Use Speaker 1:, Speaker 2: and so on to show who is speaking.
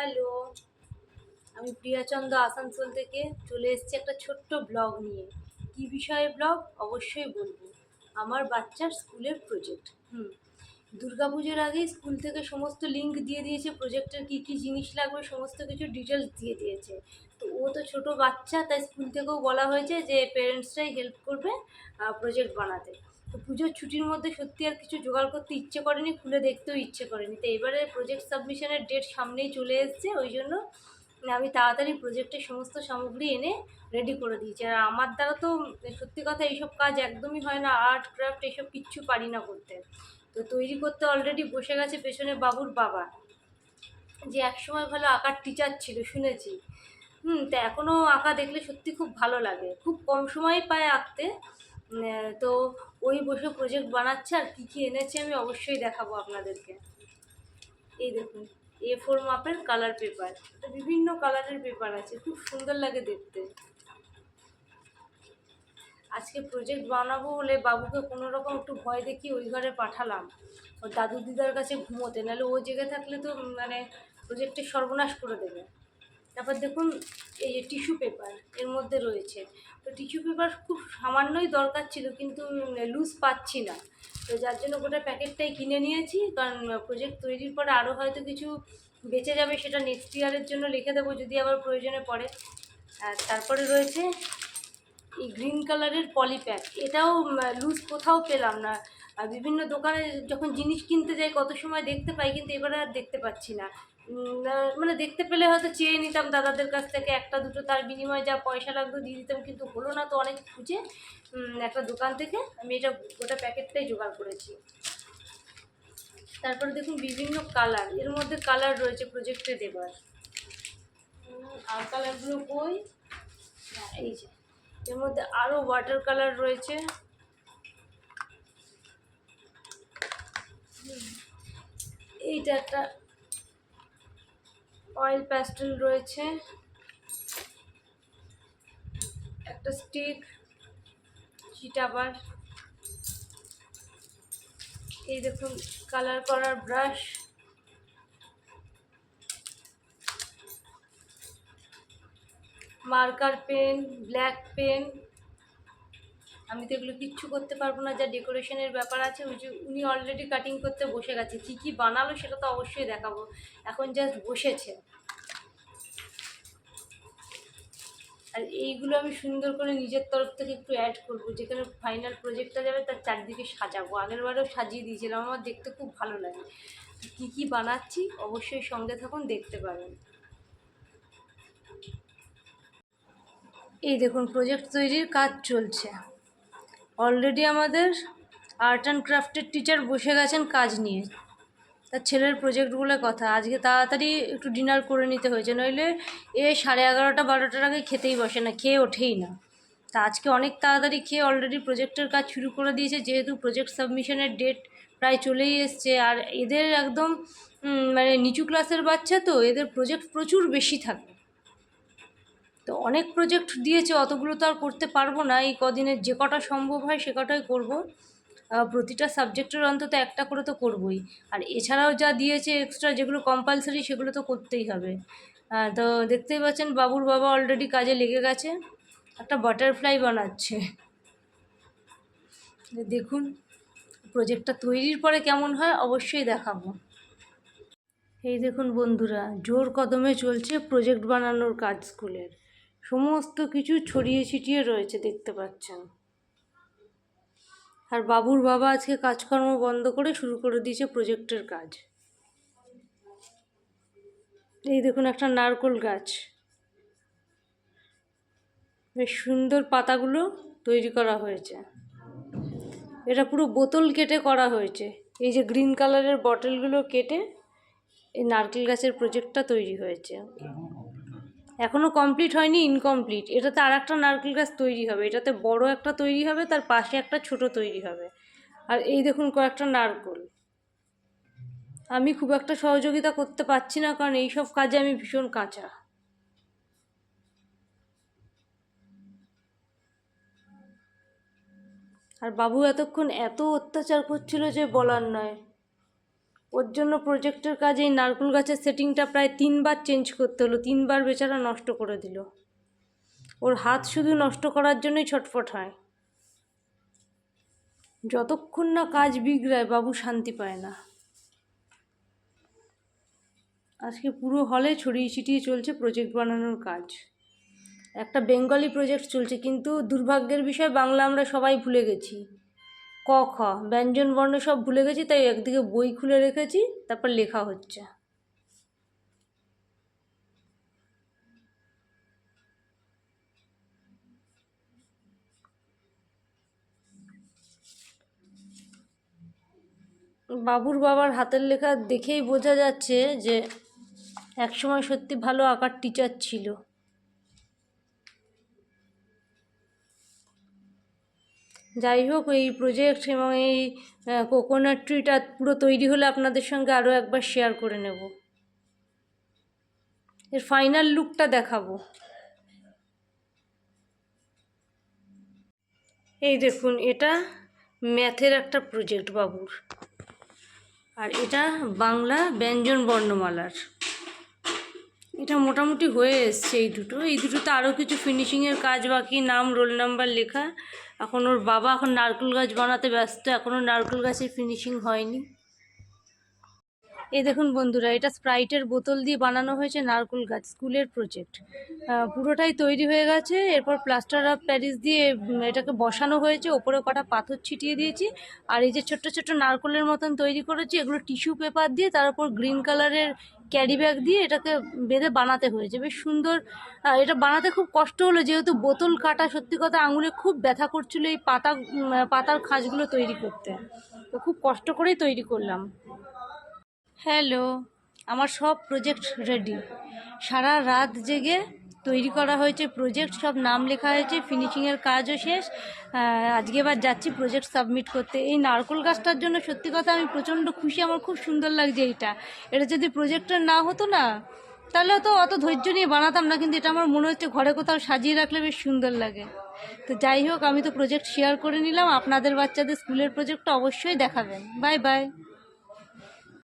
Speaker 1: Hello. আমি প্রিয়াচন্দ্র আসানসোল থেকে চলে এসেছি একটা ছোট্ট ব্লগ নিয়ে। কী বিষয়ে ব্লগ? অবশ্যই বলব। আমার বাচ্চার স্কুলের প্রজেক্ট। হুম। দুর্গা পুজোর আগেই স্কুল থেকে সমস্ত লিঙ্ক দিয়ে দিয়েছে। প্রজেক্টের কী কী জিনিস লাগবে, সমস্ত কিছু ডিটেলস দিয়ে দিয়েছে। তো ও তো ছোট বাচ্চা, তাই স্কুল থেকেও বলা হয়েছে যে পেরেন্টসরাই হেল্প করবে প্রজেক্ট বানাতে। তো পুজোর ছুটির মধ্যে সত্যি আর কিছু জোগাড় করতে ইচ্ছে করেনি, খুলে দেখতেও ইচ্ছে করেনি। তো এবারে প্রজেক্ট সাবমিশনের ডেট সামনেই চলে এসছে, ওই জন্য আমি তাড়াতাড়ি প্রজেক্টের সমস্ত সামগ্রী এনে রেডি করে দিয়েছি। আর আমার দ্বারা তো সত্যি কথা এইসব কাজ একদমই হয় না আর্ট ক্রাফট এসব কিচ্ছু পারি না করতে। তো তৈরি করতে অলরেডি বসে গেছে পেছনে বাবুর বাবা, যে একসময় ভালো আঁকার টিচার ছিল, শুনেছি। হুম, তা এখনও আঁকা দেখলে সত্যি খুব ভালো লাগে। খুব কম সময় পায় আঁকতে তো ওই বসে প্রজেক্ট বানাচ্ছে আর কী কী এনেছে আমি অবশ্যই দেখাবো আপনাদেরকে। এই দেখুন এ ফোর মাপের কালার পেপার বিভিন্ন কালারের পেপার আছে, খুব সুন্দর লাগে দেখতে। আজকে প্রজেক্ট বানাবো বলে বাবুকে কোনো রকম একটু ভয় দেখিয়ে ওই ঘরে পাঠালাম। ওর দাদু দিদার কাছে ঘুমোতে, নাহলে ও জেগে থাকলে তো মানে প্রজেক্টের সর্বনাশ করে দেবে। তারপর দেখুন, এই যে টিস্যু পেপার এর মধ্যে রয়েছে। তো টিস্যু পেপার খুব সামান্যই দরকার ছিল, কিন্তু লুজ পাচ্ছি না। তো যার জন্য গোটা প্যাকেটটাই কিনে নিয়েছি, কারণ প্রজেক্ট তৈরির পরে আরও হয়তো কিছু বেঁচে যাবে সেটা নেক্সট ইয়ারের জন্য লিখে দেবো, যদি আবার প্রয়োজনে পড়ে। আর তারপরে রয়েছে এই গ্রিন কালারের পলিপ্যাক এটাও লুজ কোথাও পেলাম না। আর বিভিন্ন দোকানে যখন জিনিস কিনতে যাই কত সময় দেখতে পাই কিন্তু এবারে আর দেখতে পাচ্ছি না। মানে দেখতে পেলে হয়তো চেয়ে নিতাম দাদাদের কাছ থেকে একটা দুটো তার বিনিময়ে যা পয়সা লাগতো দিয়ে দিতাম কিন্তু হলো না তো অনেক খুঁজে একটা দোকান থেকে আমি এটা গোটা প্যাকেটটাই জোগাড় করেছি। তারপরে দেখুন বিভিন্ন কালারের মধ্যে কালার রয়েছে প্রজেক্টে দেবার আর কালারগুলো কই হ্যাঁ, এই যে। এর মধ্যে আরও ওয়াটার কালার রয়েছে হুম, এইটা একটা অয়েল প্যাস্টেল রয়েছে। একটা স্টিক চিটাবার এই দেখুন কালার করার brush marker pen black pen আমি তো এগুলো কিচ্ছু করতে পারব না, যা ডেকোরেশনের ব্যাপার আছে, ওই যে উনি অলরেডি কাটিং করতে বসে গেছে। কী কী বানালো সেটা তো অবশ্যই দেখাবো। এখন জাস্ট বসেছে। আর এইগুলো আমি সুন্দর করে নিজের তরফ থেকে একটু অ্যাড করব। যেখানে ফাইনাল প্রজেক্টটা যাবে, তার চারদিকে সাজাবো। আগের বারেও সাজিয়ে দিয়েছিলাম, আমার দেখতে খুব ভালো লাগে। কী কী বানাচ্ছি, অবশ্যই সঙ্গে থাকুন, দেখতে পাবেন। এই দেখুন প্রজেক্ট তৈরির কাজ চলছে। অলরেডি আমাদের আর্ট অ্যান্ড ক্রাফটের টিচার বসে গেছেন কাজ নিয়ে। তার ছেলের প্রজেক্টগুলোর কথা। আজকে তাড়াতাড়ি একটু ডিনার করে নিতে হয়েছে। নইলে এ সাড়ে এগারোটা, বারোটার আগে খেতেই বসে না, খেয়ে ওঠেই না। তা আজকে অনেক তাড়াতাড়ি খেয়ে অলরেডি প্রজেক্টের কাজ শুরু করে দিয়েছে। যেহেতু প্রজেক্ট সাবমিশনের ডেট প্রায় চলেই এসছে। আর এদের একদম মানে নিচু ক্লাসের বাচ্চা তো, এদের প্রজেক্ট প্রচুর বেশি থাকে। তো অনেক প্রজেক্ট দিয়েছে, অতগুলো তো আর করতে পারব না। এই কদিনে যে কটা সম্ভব হয় সে কটাই করব। প্রতিটা সাবজেক্টের অন্তত একটা করে তো করবই। আর এছাড়াও যা দিয়েছে এক্সট্রা যেগুলো কম্পালসারি সেগুলো তো করতেই হবে। তো দেখতেই পাচ্ছেন বাবুর বাবা অলরেডি কাজে লেগে গেছে। একটা বাটারফ্লাই বানাচ্ছে। দেখুন প্রজেক্টটা তৈরির পরে কেমন হয়, অবশ্যই দেখাবো। এই দেখুন বন্ধুরা, জোর কদমে চলছে প্রজেক্ট বানানোর কাজ স্কুলের সমস্ত কিছু ছড়িয়ে ছিটিয়ে রয়েছে, দেখতে পাচ্ছেন। আর বাবুর বাবা আজকে কাজকর্ম বন্ধ করে শুরু করে দিয়েছে প্রজেক্টের কাজ। এই দেখুন একটা নারকোল গাছ। বেশ সুন্দর পাতাগুলো তৈরি করা হয়েছে। এটা পুরো বোতল কেটে করা হয়েছে। এই যে গ্রিন কালারের বটলগুলো কেটে এই নারকেল গাছের প্রজেক্টটা তৈরি হয়েছে। এখনও কমপ্লিট হয়নি ইনকমপ্লিট এটাতে আর একটা নারকেল গাছ তৈরি হবে। এটাতে বড় একটা তৈরি হবে, তার পাশে একটা ছোট তৈরি হবে। আর এই দেখুন কয়েকটা নারকোল। আমি খুব একটা সহযোগিতা করতে পারছি না, কারণ এইসব কাজে আমি ভীষণ কাঁচা। আর বাবু এতক্ষণ এত অত্যাচার করছিল যে বলার নয়। ওর জন্য প্রজেক্টের কাজে এই নারকুল গাছের সেটিংটা প্রায় তিনবার চেঞ্জ করতে হলো, তিনবার বেচারা নষ্ট করে দিল। ওর হাত শুধু নষ্ট করার জন্যই ছটফট হয়। যতক্ষণ না কাজ বিগড়ায়, বাবু শান্তি পায় না। আজকে পুরো হলে ছড়িয়ে ছিটিয়ে চলছে প্রজেক্ট বানানোর কাজ। একটা বেঙ্গলি প্রজেক্ট চলছে, কিন্তু দুর্ভাগ্যের বিষয়, বাংলা আমরা সবাই ভুলে গেছি। ক, খ। ব্যঞ্জন, বর্ণ সব ভুলে গেছি, তাই একদিকে বই খুলে রেখেছি, তারপর লেখা হচ্ছে। বাবুর বাবার হাতের লেখা দেখেই বোঝা যাচ্ছে যে, একসময় সত্যি ভালো আঁকার টিচার ছিল। যাই হোক, এই প্রজেক্ট এবং এই কোকোনাট ট্রিটা পুরো তৈরি হলে আপনাদের সঙ্গে আরও একবার শেয়ার করে নেব। এর ফাইনাল লুকটা দেখাবো। এই দেখুন, এটা ম্যাথের একটা প্রজেক্ট বাবুর। আর এটা বাংলা ব্যঞ্জন বর্ণমালার। এটা মোটামুটি হয়ে এসছে এই দুটো। এই দুটোতে আরও কিছু ফিনিশিংয়ের কাজ বাকি, নাম রোল নাম্বার লেখা। এখন ওর বাবা এখন নারকেল গাছ বানাতে ব্যস্ত এখনও নারকেল গাছের ফিনিশিং হয়নি। এই দেখুন বন্ধুরা, এটা স্প্রাইটের বোতল দিয়ে বানানো হয়েছে নারকেল গাছ, স্কুলের প্রজেক্ট পুরোটাই তৈরি হয়ে গেছে, এরপর প্লাস্টার অফ প্যারিস দিয়ে এটাকে বসানো হয়েছে, ওপরে কটা পাথর ছিটিয়ে দিয়েছি। আর এই যে ছোট্ট ছোট্ট নারকেলের মতন তৈরি করেছি, এগুলো টিস্যু পেপার দিয়ে, তার উপর গ্রিন কালারের ক্যারি ব্যাগ দিয়ে এটাকে বেঁধে বানাতে হয়েছে। বেশ সুন্দর এটা বানাতে খুব কষ্ট হলো, যেহেতু বোতল কাটা সত্যি কথা আঙুলে খুব ব্যথা করছিল এই পাতা পাতার খাঁজগুলো তৈরি করতে। তো খুব কষ্ট করেই তৈরি করলাম। হ্যালো, আমার সব প্রজেক্ট রেডি সারা রাত জেগে তৈরি করা হয়েছে প্রজেক্ট সব নাম লেখা হয়েছে ফিনিশিংয়ের কাজও শেষ। আজকে এবার যাচ্ছি প্রজেক্ট সাবমিট করতে। এই নারকোল গাছটার জন্য সত্যি কথা আমি প্রচণ্ড খুশি, আমার খুব সুন্দর লাগছে এইটা এটা যদি প্রজেক্টটা না হতো না, তাহলে তো অত ধৈর্য নিয়ে বানাতাম না, কিন্তু এটা আমার মনে হচ্ছে ঘরে কোথাও সাজিয়ে রাখলে বেশ সুন্দর লাগে। তো যাই হোক, আমি তো প্রজেক্ট শেয়ার করে নিলাম। আপনাদের বাচ্চাদের স্কুলের প্রজেক্টটা অবশ্যই দেখাবেন। Bye bye